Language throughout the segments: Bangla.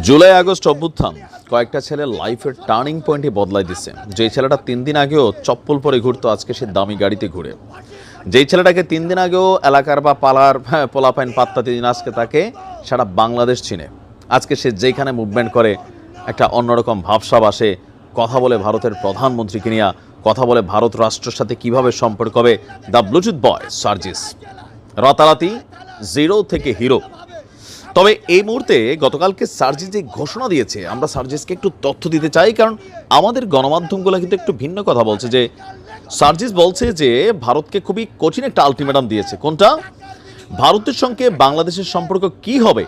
জুলাই আগস্ট অভ্যুত্থান। কয়েকটা ছেলের লাইফের টার্নিং পয়েন্টই বদলাই দিচ্ছে যেই ছেলেটা তিন দিন আগেও চপ্পল পরে ঘুরতো আজকে সে দামি গাড়িতে ঘুরে। যেই ছেলেটাকে তিন দিন আগেও এলাকার বা পালার হ্যাঁ, পোলাপাইন পাত্তা দিন আজকে তাকে সারা বাংলাদেশ চিনে। আজকে সে যেখানে মুভমেন্ট করে একটা অন্যরকম ভাবসাব আসে। কথা বলে ভারতের প্রধানমন্ত্রীকে নিয়ে কথা বলে ভারত রাষ্ট্রের সাথে কীভাবে সম্পর্ক হবে দ্য ব্লুটুথ বয় সার্জিস। রাতারাতি জিরো থেকে হিরো। তবে এই মুহূর্তে গতকালকে সার্জিস যে ঘোষণা দিয়েছে, আমরা সার্জিসকে একটু তথ্য দিতে চাই, কারণ আমাদের গণমাধ্যমগুলো কিন্তু একটু ভিন্ন কথা বলছে যে, সার্জিস বলছে যে, ভারতকে খুবই কঠিন একটা আলটিমেটাম দিয়েছে। কোনটা? ভারতের সঙ্গে বাংলাদেশের সম্পর্ক কি হবে,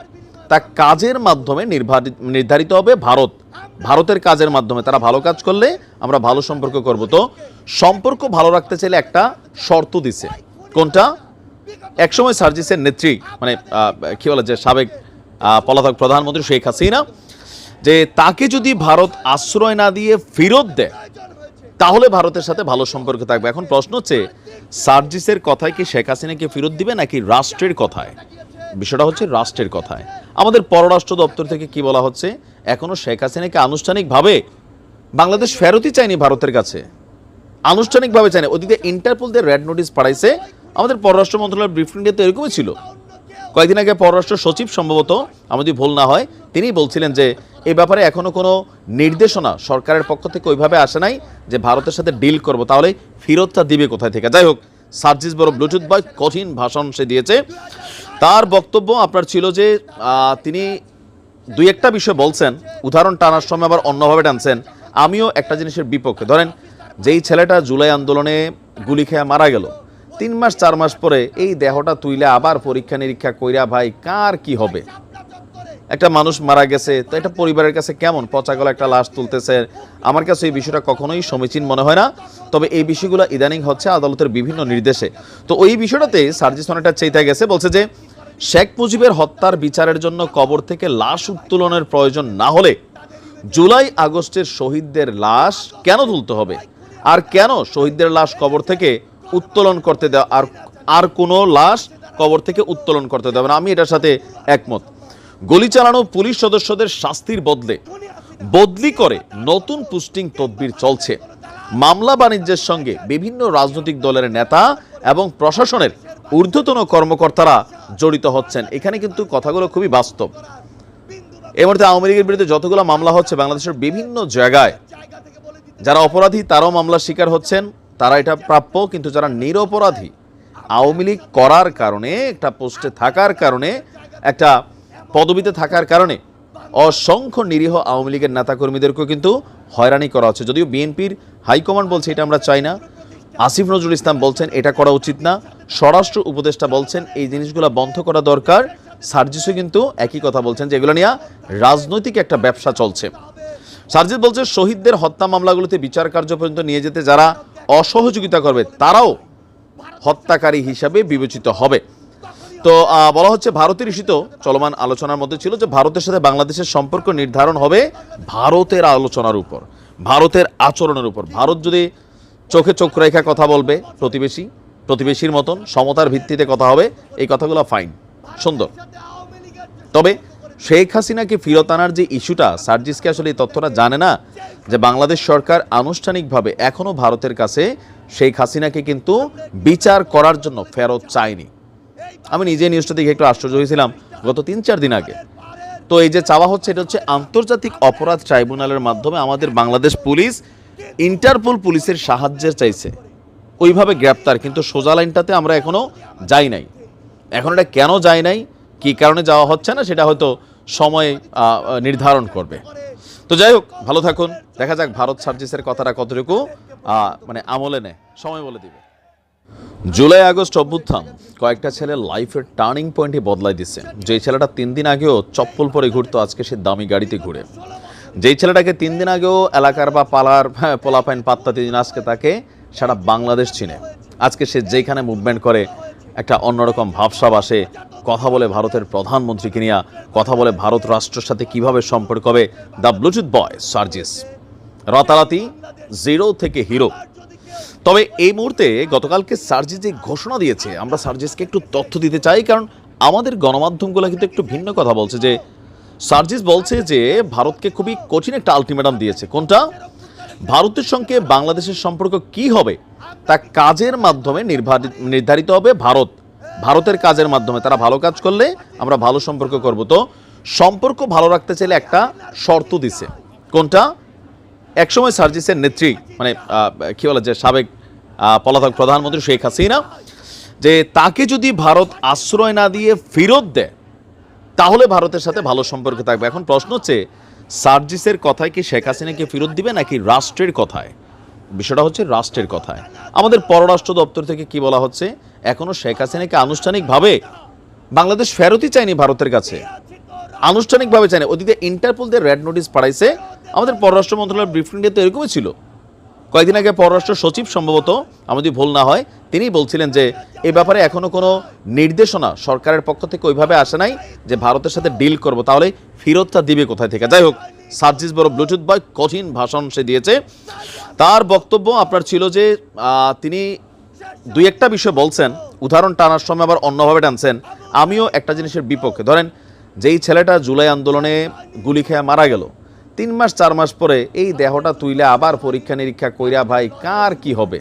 তা কাজের মাধ্যমে নির্ধারিত নির্ধারিত হবে ভারত। ভারতের কাজের মাধ্যমে তারা ভালো কাজ করলে আমরা ভালো সম্পর্ক করব। তো সম্পর্ক ভালো রাখতে চাইলে একটা শর্ত দিছে। কোনটা? একসময় সার্জিসের নেত্রী মানে কি বলে যে সাবেক পলাতক প্রধানমন্ত্রী শেখ হাসিনা, যে তাকে যদি ভারত আশ্রয় না দিয়ে ফেরত দেয়, তাহলে ভারতের সাথে ভালো সম্পর্ক থাকবে। এখন প্রশ্ন হচ্ছে, সার্জিসের কথায় কি শেখ হাসিনাকে ফেরত দিবে, নাকি রাষ্ট্রের কথায়? বিষয়টা হচ্ছে রাষ্ট্রের কথায়। আমাদের পররাষ্ট্র দপ্তর থেকে কি বলা হচ্ছে, এখনও শেখ হাসিনাকে আনুষ্ঠানিকভাবে বাংলাদেশ ফেরতই চায়নি ভারতের কাছে। আনুষ্ঠানিকভাবে চায় না ওদিকে ইন্টারপোলদের রেড নোটিশ পাঠাইছে আমাদের পররাষ্ট্র মন্ত্রণালয়ের ব্রিফিং তো এরকমই ছিল। কয়েকদিন আগে পররাষ্ট্র সচিব সম্ভবত আমার ভুল না হয় তিনি বলছিলেন যে এই ব্যাপারে এখনও কোনো নির্দেশনা সরকারের পক্ষ থেকে ওইভাবে আসে নাই যে ভারতের সাথে ডিল করব। তাহলে ফেরতটা দিবে কোথায় থেকে? যাই হোক, সার্জিস বড় ব্লুটুথ বয় কঠিন ভাষণ সে দিয়েছে। তার বক্তব্য আপনার ছিল যে তিনি দুই একটা বিষয় বলছেন, উদাহরণ টানার সময় আবার অন্যভাবে টানছেন। আমিও একটা জিনিসের বিপক্ষে। ধরেন, যেই ছেলেটা জুলাই আন্দোলনে গুলি খেয়ে মারা গেল তিন মাস, চার মাস পরে এই দেহটা তুইলে আবার পরীক্ষা নিরীক্ষা কইরা, ভাই, কার কি হবে? একটা মানুষ মারা গেছে, তো এটা পরিবারের কাছে কেমন? পচা গলা একটা লাশ তুলতেছে। আমার কাছে এই বিষয়টা কখনোই সমীচীন মনে হয় না। তবে এই বিষয়গুলো ইদানিং হচ্ছে আদালতের বিভিন্ন নির্দেশে। তো ওই বিষয়টাতে সার্জিস অনেকটা চেইতে গেছে, বলছে যে, শেখ মুজিবের হত্যার বিচারের জন্য কবর থেকে লাশ উত্তোলনের প্রয়োজন না হলে জুলাই আগস্টের শহীদদের লাশ কেন তুলতে হবে? আর কেন শহীদদের লাশ কবর থেকে উত্তোলন করতে দেওয়া আর আর কোনো লাশ কবর থেকে উত্তোলন করতে দেবে না। আমি এটার সাথে একমত। গুলি চালানো পুলিশ সদস্যদের শাস্তির বদলে, বদলি করে নতুন পুস্টিং তদবির চলছে। মামলা বাণিজ্যের সঙ্গে বিভিন্ন রাজনৈতিক দলের নেতা এবং প্রশাসনের ঊর্ধ্বতন কর্মকর্তারা জড়িত হচ্ছেন। এখানে কিন্তু কথাগুলো খুবই বাস্তব। এই মুহূর্তে আওয়ামী লীগের বিরুদ্ধে যতগুলো মামলা হচ্ছে, বাংলাদেশের বিভিন্ন জায়গায় যারা অপরাধী, তারাও মামলার শিকার হচ্ছেন। তারা এটা প্রাপ্য, কিন্তু যারা নিরপরাধী, আওয়ামী লীগ করার কারণে, একটা পোস্টে থাকার কারণে, একটা পদবিতে থাকার কারণে অসংখ্য নিরীহ আওয়ামী লীগের নেতাকর্মীদেরকেও কিন্তু হয়রানি করা হচ্ছে। যদিও বিএনপির হাইকমান্ড বলছে এটা আমরা চাই না, আসিফ নজরুল ইসলাম বলছেন এটা করা উচিত না, স্বরাষ্ট্র উপদেষ্টা বলছেন এই জিনিসগুলো বন্ধ করা দরকার, সার্জিসও কিন্তু একই কথা বলছেন যে এগুলো নিয়ে রাজনৈতিক একটা ব্যবসা চলছে। সার্জিস বলছে, শহীদদের হত্যা মামলাগুলোতে বিচার কার্য পর্যন্ত নিয়ে যেতে যারা অসহযোগিতা করবে, তারাও হত্যাকারী হিসাবে বিবেচিত হবে। তো বলা হচ্ছে ভারতের ইস্যুত চলমান আলোচনার মধ্যে ছিল যে ভারতের সাথে বাংলাদেশের সম্পর্ক নির্ধারণ হবে ভারতের আলোচনার উপর, ভারতের আচরণের উপর। ভারত যদি চোখে চোখ রেখা কথা বলবে, প্রতিবেশী, প্রতিবেশীর মতন, সমতার ভিত্তিতে কথা হবে, এই কথাগুলো ফাইন সুন্দর। তবে শেখ হাসিনাকে ফেরত আনার যে ইস্যুটা, সার্জিসকে আসলে এই তথ্যটা জানে না যে বাংলাদেশ সরকার আনুষ্ঠানিকভাবে এখনও ভারতের কাছে শেখ হাসিনাকে কিন্তু বিচার করার জন্য ফেরত চায়নি। আমি নিজে নিউজটা দেখে একটু আশ্চর্য হয়েছিলাম গত তিন চার দিন আগে। তো এই যে চাওয়া হচ্ছে, এটা হচ্ছে আন্তর্জাতিক অপরাধ ট্রাইব্যুনালের মাধ্যমে আমাদের বাংলাদেশ পুলিশ ইন্টারপোল পুলিশের সাহায্যের চাইছে। ওইভাবে গ্রেপ্তার, কিন্তু সোজা লাইনটাতে আমরা এখনও যাই নাই। এখন এটা কেন যায় নাই? কি কারণে যাওয়া হচ্ছে না সেটা হয়তো সময় নির্ধারণ করবে। তো যাই হোক ভালো থাকুন। দেখা যাক ভারত সার্জিসের কথাটা কতটুকু মানে আমলে নেয়। সময় বলে দিবে। জুলাই আগস্ট অভ্যুত্থান। কয়েকটা ছেলের লাইফের টার্নিং পয়েন্টই বদলাই দিচ্ছে। যেই ছেলেটা তিন দিন আগেও চপ্পল পরে ঘুরতো আজকে সে দামি গাড়িতে ঘুরে। যেই ছেলেটাকে তিন দিন আগেও এলাকার বা পালার হ্যাঁ, পোলাপাইন পাত্তা দিন আজকে তাকে সারা বাংলাদেশ চিনে। আজকে সে যেখানে মুভমেন্ট করে একটা অন্যরকম ভাবসাব আসে। কথা বলে ভারতের প্রধানমন্ত্রীকে নিয়ে, কথা বলে ভারত রাষ্ট্রের সাথে কীভাবে সম্পর্ক হবে? দ্য ব্লুটুথ বয়, সার্জিস। রাতারাতি, জিরো থেকে হিরো। তবে এই মুহূর্তে গতকালকে সার্জিস যে ঘোষণা দিয়েছে, আমরা সার্জিসকে একটু তথ্য দিতে চাই, কারণ আমাদের গণমাধ্যমগুলো কিন্তু একটু ভিন্ন কথা বলছে যে, সার্জিস বলছে যে, ভারতকে খুবই কঠিন একটা আলটিমেটাম দিয়েছে। কোনটা? ভারতের সঙ্গে বাংলাদেশের সম্পর্ক কি হবে? তা কাজের মাধ্যমে নির্ধারি- নির্ধারিত হবে ভারত। ভারতের কাজের মাধ্যমে তারা ভালো কাজ করলে আমরা ভালো সম্পর্ক করব। তো সম্পর্ক ভালো রাখতে চাইলে একটা শর্ত দিছে। কোনটা? একসময় সার্জিসের নেত্রী মানে কি বলে যে, সাবেক পলাতক প্রধানমন্ত্রী শেখ হাসিনা, যে তাকে যদি ভারত আশ্রয় না দিয়ে ফেরত দেয়, তাহলে ভারতের সাথে ভালো সম্পর্ক থাকবে। এখন প্রশ্ন হচ্ছে, সার্জিসের কথায় কি শেখ হাসিনাকে ফেরত দিবে নাকি রাষ্ট্রের কথায়? বিষয়টা হচ্ছে রাষ্ট্রের কথায়। আমাদের পররাষ্ট্র দপ্তর থেকে কি বলা হচ্ছে? এখনও শেখ হাসিনাকে আনুষ্ঠানিকভাবে বাংলাদেশ ফেরতই চায়নি ভারতের কাছে। আনুষ্ঠানিকভাবে চায়নি। অতীতে ইন্টারপোলদের রেড নোটিশ পাঠাইছে। আমাদের পররাষ্ট্র মন্ত্রণালয়ের ব্রিফিংয়ে তো এরকমই ছিল। কয়েকদিন আগে পররাষ্ট্র সচিব সম্ভবত যদি ভুল না হয়, তিনি বলছিলেন যে এই ব্যাপারে এখনও কোনো নির্দেশনা সরকারের পক্ষ থেকে ওইভাবে আসে নাই যে ভারতের সাথে ডিল করব। তাহলে ফেরতটা দিবে কোথায় থেকে? যাই হোক সার্জিস বড় ব্লুটুথ বয় কঠিন ভাষণ সে দিয়েছে। তার বক্তব্য আপনার ছিল যে তিনি দুই একটা বিষয় বলছেন, উদাহরণ টানার সময় আবার অন্যভাবে টানছেন। আমিও একটা জিনিসের বিপক্ষে। ধরেন, যেই ছেলেটা জুলাই আন্দোলনে গুলি খেয়ে মারা গেল, তিন মাস, চার মাস পরে এই দেহটা তুইলে আবার পরীক্ষা নিরীক্ষা কইরা, ভাই, কার কি হবে?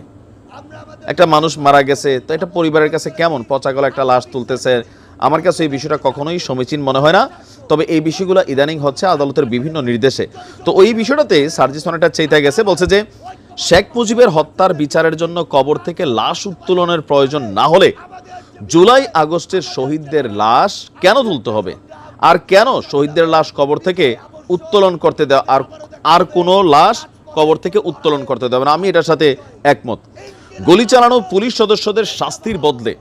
একটা মানুষ মারা গেছে, তো এটা পরিবারের কাছে কেমন? পচা গলা একটা লাশ তুলতেছে আমার কাছে এই বিষয়টা কখনোই সমীচীন মনে হয় না। তবে এই বিষয়গুলো ইদানিং হচ্ছে আদালতের বিভিন্ন নির্দেশে। তো ওই বিষয়টাতে সার্জিস অনেকটা চেতে গেছে, বলছে যে, শেখ মুজিবের হত্যার বিচারের জন্য কবর থেকে লাশ উত্তোলনের প্রয়োজন না হলে জুলাই আগস্টের শহীদদের লাশ কেন তুলতে হবে? আর কেন শহীদদের লাশ কবর থেকে উত্তোলন করতে দেওয়া আর আর কোনো লাশ কবর থেকে উত্তোলন করতে দেবে না? আমি এটার সাথে একমত। গুলি চালানো পুলিশ সদস্যদের শাস্তির বদলে